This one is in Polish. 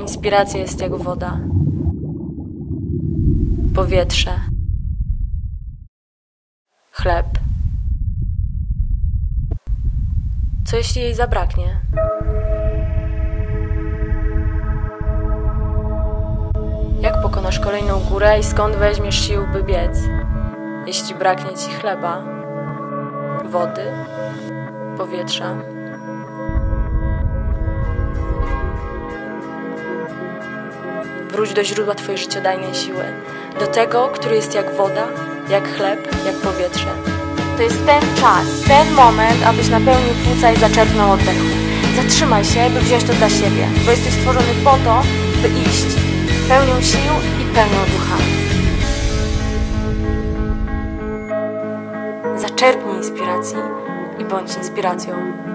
Inspiracja jest jak woda, powietrze, chleb. Co jeśli jej zabraknie? Jak pokonasz kolejną górę i skąd weźmiesz sił, by biec? Jeśli braknie ci chleba, wody, powietrza. Wróć do źródła Twojej życiodajnej siły, do tego, który jest jak woda, jak chleb, jak powietrze. To jest ten czas, ten moment, abyś napełnił płuca i zaczerpnął oddechu. Zatrzymaj się, by wziąć to dla siebie, bo jesteś stworzony po to, by iść pełnią sił i pełnią ducha. Zaczerpnij inspiracji i bądź inspiracją.